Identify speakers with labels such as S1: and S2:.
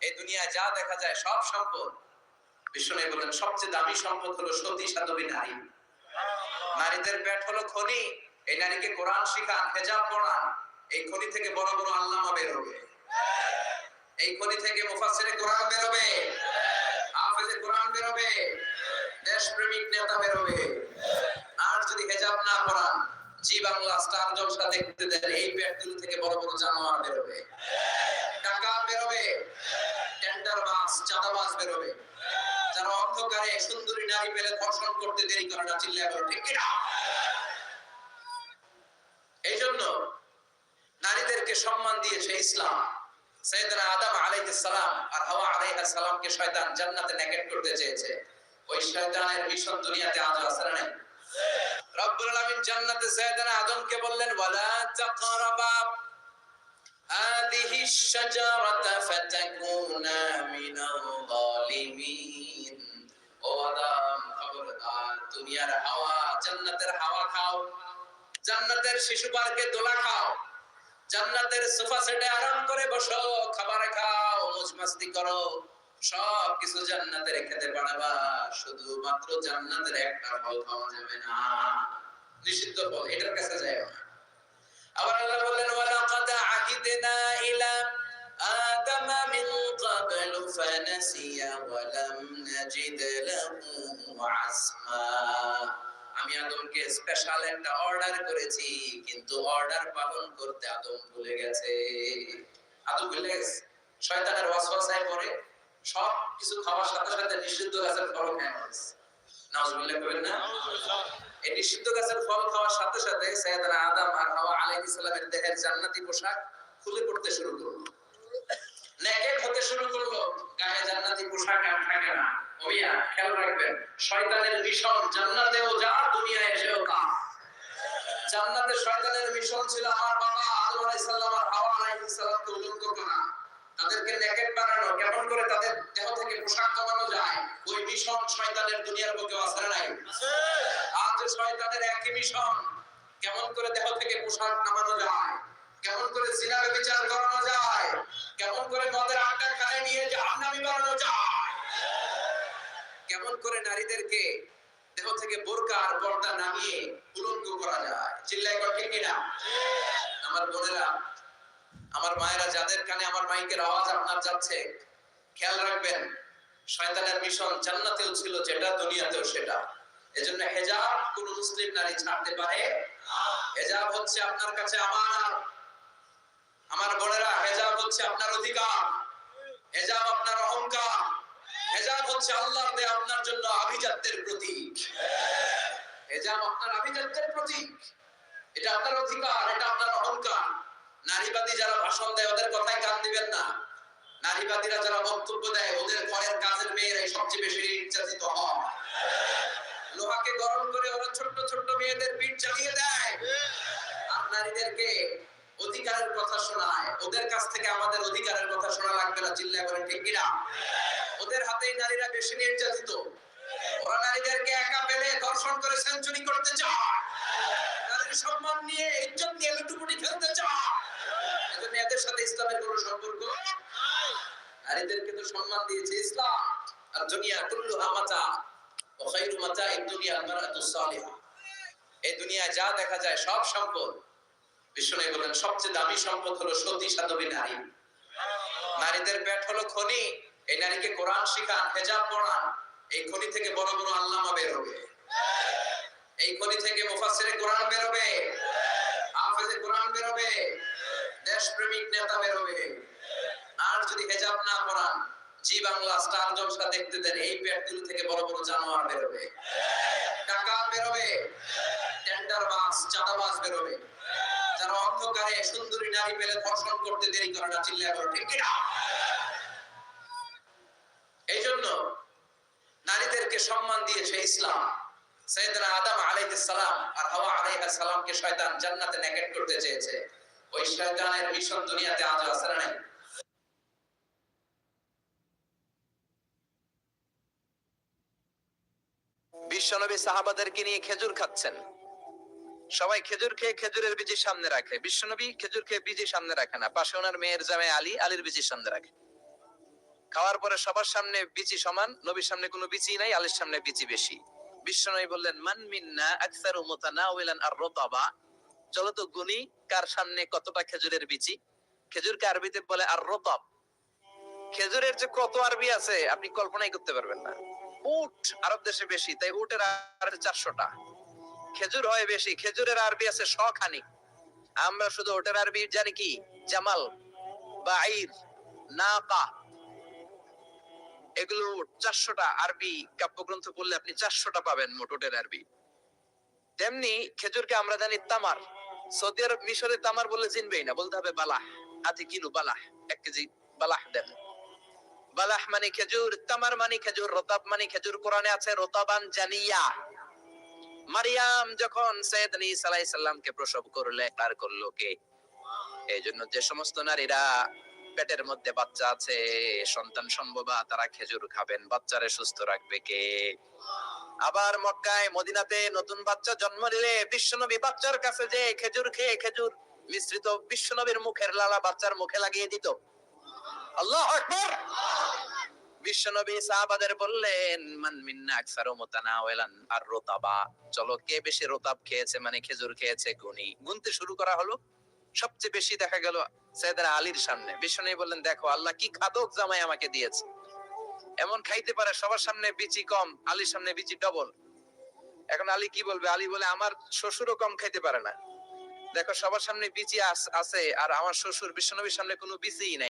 S1: এই দুনিয়ায় যা দেখা যায় সব সম্পদ। বিষ্ণু বলেন সবচেয়ে দামি সম্পদ হলো সতী সাধবী নারী। নারীদের পেট হলো খনি। এই নারীকে কোরআন শিখান হেজাব পড়ান এই খনি থেকে বড় বড় আল্লামা বের হবে। এই খনি থেকে মুফাসসিরে কোরআন বের হবে। হাফেজে কোরআন বের হবে। দেশপ্রেমিক নেতা বের হবে। আর যদি হেজাব না পড়ান জি বাংলা স্টার জলসা দেখতে দেন, এই পেটগুলো থেকে বড় বড় জানোয়ার বের হবে টাকা বের হবে টেন্ডার বাস চাঁদাবাজ বের হবে যারা অন্ধকারে সুন্দরী নারী পেলে ধর্ষণ করতে দেরি করে না, চিল্লায় বলো, ঠিক কিনা? এই জন্য নারীদেরকে সম্মান দিয়েছে ইসলাম, সৈয়দনা আদম আলাইহিস সালাম আর হাওয়া আলাইহিস সালামকে শয়তান জান্নাতে নেকেট করতে চেয়েছে। ওই শয়তানের মিশন দুনিয়াতে আজও না নাই? রব্বুল আলামিন জান্নাতে সৈয়দনা আদমকে বললেন ওয়ালা তাকরাবা هذه الشجرة فتكونا من الظالمين ও আদম খবরদার দুনিয়ার হাওয়া জান্নাতের হাওয়া খাও জান্নাতের শিশু পার্কে দোলা খাও জান্নাতের সোফা সেটে আরাম করে বসো খাবার খাও মুজ মাস্তি করো সব কিছু জান্নাতের খেতে পারবা শুধুমাত্র জান্নাতের একটা ফল খাওয়া যাবে না। নিষিদ্ধ ফল, এটার কাছে যায় না। আবার আল্লাহ বললেন, ওয়ালাকাদ আহিদনা ইলা আদম মিন ক্বাবলু ফানাসিয়া ওয়া লাম নাজিদ লাহু আসমা। আমি আদমকে স্পেশাল একটা অর্ডার করেছি, কিন্তু অর্ডার পালন করতে আদম ভুলে গেছে। আদম ভুলে গেছে? শয়তানের ওয়াসওয়াসায় পড়ে? সব কিছু খাওয়ার সাথে সাথে নিষিদ্ধ গাছের ফল খায় মানুষ নাউজুবিল্লাহ করেন না? এই নিষিদ্ধ গাছের ফল খাওয়ার সাথে সাথে সাইয়েদনা আদম আর হাওয়া আলাইহিস সালামের দেহের জান্নাতি পোশাক খুলে পড়তে শুরু করল। নেকেট হতে শুরু করল। গায়ে জান্নাতি পোশাক আর থাকে না। ওইয়া খেয়াল রাখবেন, শয়তানের মিশন জান্নাতেও যা, দুনিয়ায় এসেও তা। জান্নাতে শয়তানের মিশন ছিল আমার বাবা আদম আলাইহিস সালাম আর হাওয়া আলাইহিস সালামকে উলঙ্গ করা। তাদেরকে নেকেট বানানো কেমন করে তাদের দেহ থেকে পোশাক কমানো যায় ওই মিশন শয়তানের দুনিয়ার বুকে আছে নাই? আজ শয়তানের একই মিশন কেমন করে দেহ থেকে পোশাক নামানো যায়? কেমন করে জিনার বিচার করানো যায়? কেমন করে মদের আড্ডা খানে নিয়ে জাহান্নামী বানানো যায়? কেমন করে নারীদেরকে দেহ থেকে বোরকা আর পর্দা নামিয়ে উলঙ্গ করা যায়? চিল্লাই কর ঠিক কিনা? আমার বোনেরা আমার মায়েরা যাদের কানে আমার মাইকের আওয়াজ আপনার যাচ্ছে, খেয়াল রাখবেন, শয়তানের মিশন জান্নাতেও ছিল যেটা, দুনিয়াতেও সেটা। এজন্য হেজাব কোন মুসলিম নারী ছাড়তে পারে হেজাব হচ্ছে আপনার কাছে আমার আমার বোনেরা, হেজাব হচ্ছে আপনার অধিকার। হেজাব আপনার অহংকার। হেজাব হচ্ছে আল্লাহর দেয়া আপনার জন্য আভিজাত্যের প্রতীক। হেজাব আপনার আভিজাত্যের প্রতীক। এটা আপনার অধিকার, এটা আপনার অহংকার। নারীবাদী যারা ভাষণ দেয়, ওদের কথায় কান দিবেন না। নারীবাদীরা যারা বক্তব্য দেয়, ওদের ঘরের কাজের মেয়েরাই সবচেয়ে বেশি নির্যাতিত হয়। লোহাকে গরম করে ওরা ছোট্ট ছোট্ট মেয়েদের পিঠ চালিয়ে দেয়। আর নারীদেরকে অধিকারের কথা শোনায়। ওদের কাছ থেকে আমাদের অধিকারের কথা শোনা লাগবে না, চিল্লায় বলেন ঠিক কিনা ওদের হাতেই নারীরা বেশি নির্যাতিত। ওরা নারীদেরকে একা পেলে ধর্ষণ করে সেঞ্চুরি করতে চায়। তাদের সম্মান নিয়ে, ইজ্জত নিয়ে লুটুপুটি খেলতে চায়। এদের সাথে ইসলামের কোনো সম্পর্ক নারীদেরকে তো সম্মান দিয়েছে ইসলাম। আর দুনিয়া কুল্লু হামাতা ও খাইরু মাতা এই দুনিয়া মারাতুস সালিহা। এই দুনিয়ায় যা দেখা যায় সব সম্পদ। বিষ্ণু বলেন, সবচেয়ে দামি সম্পদ হলো সতী সাধবী নারী। নারীদের পেট হলো খনি। এই নারীকে কোরআন শিখান, হেজাব পড়ান। এই খনি থেকে বড় বড় আল্লামা বের হবে। এই খনি থেকে মুফাসসিরে কোরআন বের হবে। হাফেজে কোরআন বের হবে দেশপ্রেমিক নেতা বের হবে আর যদি হেজাব না পড়ান জি বাংলা স্টার জলসা দেখতে দেন, এই পেটগুলো থেকে বড় বড় জানোয়ার বের হবে টাকা বের হবে টেন্ডার বাস, চাঁদাবাজ বের হবে যারা অন্ধকারে সুন্দরী নারী পেলে ধর্ষণ করতে দেরি করে না, চিল্লায় বলো, ঠিক কিনা? এই জন্য নারীদেরকে সম্মান দিয়েছে ইসলাম। সৈয়দনা আদম আলাইহিস সালাম আর হাওয়া আলাইহিস সালামকে শয়তান জান্নাতে নেকেট করতে চেয়েছে। ওই শয়তানের মিশন দুনিয়াতে আজও আছে না নাই? বিশ্বনবী সাহাবাদেরকে নিয়ে খেজুর খাচ্ছেন।
S2: সবাই খেজুর খেয়ে খেজুরের বীজি সামনে রাখে। বিশ্বনবী খেজুর খেয়ে বীজি সামনে রাখে না। পাশে ওনার মেয়ের জামাই আলী, আলীর বীজি সামনে রাখে। খাওয়ার পরে সবার সামনে বিচি সমান, নবীর সামনে কোনো বিচি নাই, আলীর সামনে বিচি বেশি। বিশ্বনবী বললেন, মান মিন্না আকসারু মুতানাওয়ালান আর রতাবা? চলো তো গুনি, কার সামনে কতটা খেজুরের বিচি খেজুরকে আরবিতে বলে আর রতাব। খেজুরের যে কত আরবি আছে, আপনি কল্পনাই করতে পারবেন না। উট আরব দেশে বেশি, তাই উটের আর চারশোটা। খেজুর হয় বেশি, খেজুরের আরবি আছে শখানি। আমরা শুধু ওটার আরবি জানি কি? জামাল নাকা। এগুলো চারশোটা আরবি কাব্যগ্রন্থ পড়লে আপনি চারশোটা পাবেন মোট ওটের আরবি। তেমনি খেজুরকে আমরা জানি তামার। সৌদি আরব মিশরে তামার বললে চিনবেই না, বলতে হবে বালাহ। আধি কিলো বালাহ, এক কেজি বালাহ দেন। বালাহ মানে খেজুর, তামার মানে খেজুর, রতাব মানে খেজুর কোরআনে আছে, রতাবান জানিয়া। মারিয়াম যখন সৈয়দ ঈসা আলাইহিস সালামকে প্রসব করলে, তার করল কে? এই জন্য যে সমস্ত নারীরা পেটের মধ্যে বাচ্চা আছে, সন্তান সম্ভবা, তারা খেজুর খাবেন, বাচ্চারে সুস্থ রাখবে কে? আবার মক্কায়, মদিনাতে নতুন বাচ্চা জন্ম নিলে, বিশ্বনবী বাচ্চার কাছে যে খেজুর খেয়ে খেজুর মিশ্রিত বিশ্বনবীর মুখের লালা বাচ্চার মুখে লাগিয়ে দিত। আল্লাহ আকবার। বিশ্বনবী সাহাবাদের বললেন, মান মিন্না আর রতাবা। চলো, কে বেশি রতাব খেয়েছে? মানে খেজুর খেয়েছে গুনি গুনতে শুরু করা হলো। সবচেয়ে বেশি দেখা গেল আলীর সামনে। বিশ্বনবী বললেন, দেখো, আল্লাহ কি খাদক জামাই আমাকে দিয়েছে। এমন খাইতে পারে সবার সামনে বিচি কম, আলীর সামনে বিচি ডবল। এখন আলী কি বলবে? আলী বলে, আমার শ্বশুরও কম খাইতে পারে না। দেখো, সবার সামনে বিচি আছে, আর আমার শ্বশুর বিশ্বনবীর সামনে কোনো বিচিই নাই।